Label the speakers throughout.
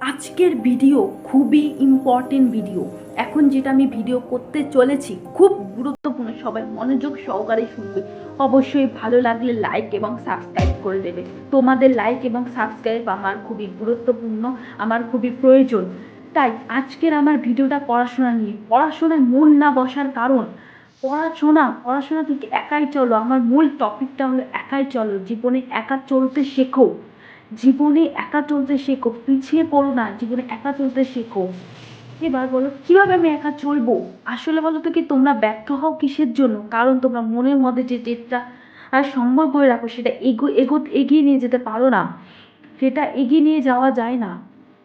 Speaker 1: আজকের ভিডিও খুবই important video এখন যেটা আমি ভিডিও করতে চলেছি, খুব গুরুত্বপূর্ণ, সবাই মনোযোগ সহকারে শুনবে। অবশ্যই ভালো লাগলে লাইক এবং সাবস্ক্রাইব করে দেবে। তোমাদের লাইক এবং সাবস্ক্রাইব আমার খুবই গুরুত্বপূর্ণ, আমার খুবই প্রয়োজন। তাই আজকের আমার ভিডিওটা পড়াশোনা নিয়ে। পড়াশোনায় মন না বসার কারণ, পড়াশোনা পড়াশোনা থেকে একাই চলো। আমার মূল টপিকটা হলো একাই চলো। জীবনে একা চলতে শেখো। জীবনে একা চলতে শেখো, পিছিয়ে পড়ো না, জীবনে একা চলতে শেখো। এবার বলো, কীভাবে আমি একা চলবো? আসলে বলো তো কি, তোমরা ব্যর্থ হও কিসের জন্য? কারণ তোমরা মনের মধ্যে যে জেদটা আর সম্ভব করে রাখো, সেটা এগো এগো, এগিয়ে নিয়ে যেতে পারো না। সেটা এগিয়ে নিয়ে যাওয়া যায় না।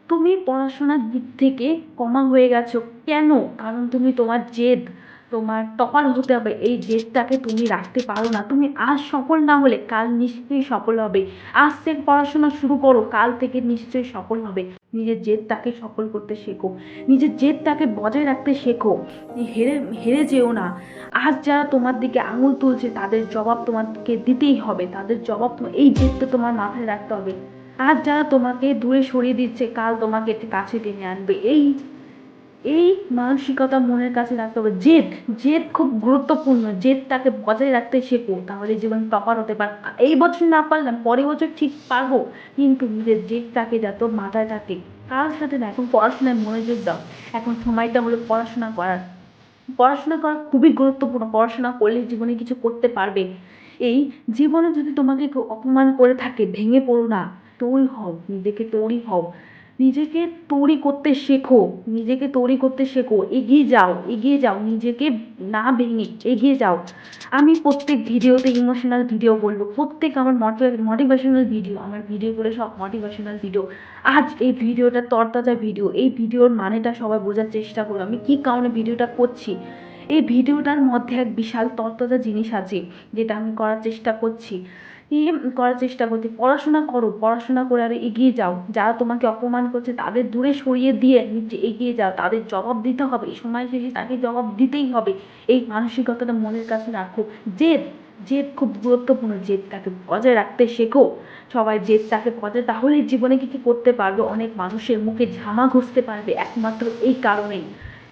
Speaker 1: তুমি পড়াশোনার দিক থেকে কমা হয়ে গেছো। কেন? কারণ তুমি তোমার জেদ। তোমার টপার হতে হবে, এই জেদটাকে তুমি রাখতে পারো না। তুমি আজ সফল না হলে কাল নিশ্চয়ই সফল হবে। আজ থেকে পড়াশোনা শুরু করো, কাল থেকে নিশ্চয়ই সফল হবে। নিজের জেদটাকে সফল করতে শেখো। নিজের জেদটাকে বজায় রাখতে শেখো। হেরে হেরে যেও না। আজ যারা তোমার দিকে আঙুল তুলছে, তাদের জবাব তোমাকে দিতেই হবে। তাদের জবাব এই জেদটা তোমার মাথায় রাখতে হবে। আজ যারা তোমাকে দূরে সরিয়ে দিচ্ছে, কাল তোমাকে কাছে টেনে আনবে। এই এই মানসিকতা মনের কাছে রাখতে হবে। জেদ জেদ খুব গুরুত্বপূর্ণ। জেদটাকে বজায় রাখতে শেখো, তাহলে জীবন টপার হতে পার। এই বছর না পারলাম, পরের বছর ঠিক পারব। কিন্তু নিজের জেদটাকে যাতে মাথায় থাকে কার সাথে না, এখন পড়াশোনায় মনোযোগ দাও। এখন সময়টা হলো পড়াশোনা করার। পড়াশোনা করা খুবই গুরুত্বপূর্ণ। পড়াশোনা করলে জীবনে কিছু করতে পারবে। এই জীবনে যদি তোমাকে কেউ অপমান করে থাকে, ভেঙে পড়ো না। তৈরি হও, নিজেকে তৈরি হও। নিজেকে তৈরি করতে শেখো, নিজেকে তৈরি করতে শেখো, এগিয়ে যাও এগিয়ে যাও, নিজেকে না ভেঙে এগিয়ে যাও। আমি প্রত্যেক ভিডিওতে ইমোশনাল ভিডিও বলব, প্রত্যেক আমার মোটিভেশনাল ভিডিও আমার ভিডিওগুলো সব মোটিভেশনাল ভিডিও আজ এই ভিডিওটা তরতাজা ভিডিও এই ভিডিওর মানেটা সবাই বোঝার চেষ্টা করো, আমি কী কারণে ভিডিওটা করছি? এই ভিডিওটার মধ্যে এক বিশাল তরতাজা জিনিস আছে, যেটা আমি করার চেষ্টা করছি। করার চেষ্টা করছি পড়াশোনা করো, পড়াশোনা করে আরও এগিয়ে যাও। যারা তোমাকে অপমান করছে, তাদের দূরে সরিয়ে দিয়ে নিচে এগিয়ে যাও। তাদের জবাব দিতে হবে। সময় শেষে তাকে জবাব দিতেই হবে। এই মানসিকতাটা মনের কাছে রাখো। জেদ জেদ খুব গুরুত্বপূর্ণ। জেদটাকে বজায় রাখতে শেখো। সবাই জেদটাকে বজায়, তাহলেই জীবনে কিছু করতে পারবে? অনেক মানুষের মুখে ঝামা ঘষতে পারবে। একমাত্র এই কারণেই।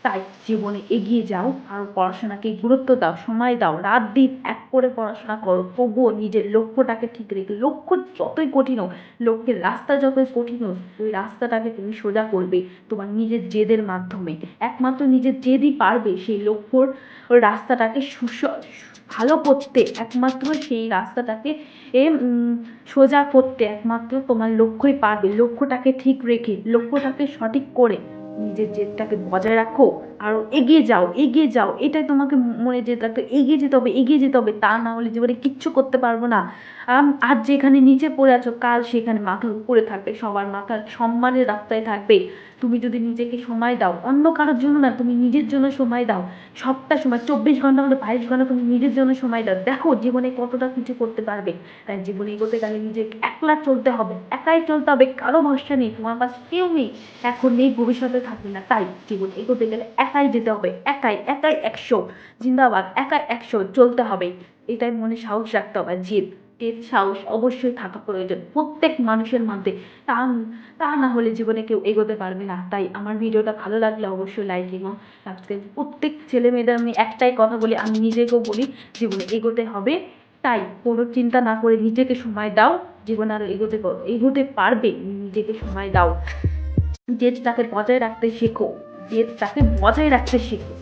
Speaker 1: তাই জীবনে এগিয়ে যাও আর পড়াশোনাকে গুরুত্ব দাও, সময় দাও, রাত দিন এক করে পড়াশোনা করো। তবুও নিজের লক্ষ্যটাকে ঠিক রেখে, লক্ষ্য যতই কঠিন হোক, লক্ষ্যের রাস্তা যতই কঠিন হোক, ওই রাস্তাটাকে তুমি সোজা করবে তোমার নিজের জেদের মাধ্যমে। একমাত্র নিজের জেদই পারবে সেই লক্ষ্যর রাস্তাটাকে সুস ভালো করতে, একমাত্র সেই রাস্তাটাকে এ সোজা করতে একমাত্র তোমার লক্ষ্যই পারবে। লক্ষ্যটাকে ঠিক রেখে, লক্ষ্যটাকে সঠিক করে নিজের জেদটাকে বজায় রাখো। আর এগিয়ে যাও এগিয়ে যাও। এটাই তোমাকে মনে যেতে রাখতে এগিয়ে যেতে হবে, এগিয়ে যেতে হবে। তা না হলে জীবনে কিচ্ছু করতে পারব না। আজ যেখানে নিচে পড়ে আছো, কাল সেখানে মাথার উপরে থাকবে, সবার মাথার সম্মানের রাস্তায় থাকবে। তুমি যদি নিজেকে সময় দাও, অন্য কারোর জন্য না, তুমি নিজের জন্য সময় দাও। সবটা সময়, চব্বিশ ঘণ্টা হলে বাইশ ঘণ্টা তুমি নিজের জন্য সময় দাও। দেখো জীবনে কতটা কিছু করতে পারবে। তাই জীবনে এগোতে গেলে নিজেকে একলা চলতে হবে, একাই চলতে হবে, কারও ভরসা নেই, তোমার কাছে কেউ নেই। এখন নেই, ভবিষ্যতে থাকবে না। তাই জীবনে এগোতে গেলে একাই যেতে হবে, একাই একাই একশো, জিন্দাবাদ, একাই একশো, চলতে হবে। এটাই মনে সাহস রাখতে হবে জেদ জেদ সাহস অবশ্যই থাকা প্রয়োজন, প্রত্যেক মানুষের মধ্যে। তা তা না হলে জীবনে কেউ এগোতে পারবে না। তাই আমার ভিডিওটা ভালো লাগলে অবশ্যই লাইক এবং সাবস্ক্রাইব প্রত্যেক ছেলে মেয়েদের আমি একটাই কথা বলি, আমি নিজেকেও বলি, জীবনে এগোতে হবে। তাই কোনো চিন্তা না করে নিজেকে সময় দাও, জীবনে আরও এগোতে এগোতে পারবে, নিজেকে সময় দাও। জেদটাকে বজায় রাখতে শেখো। জেদটাকে বজায় রাখতে শেখো।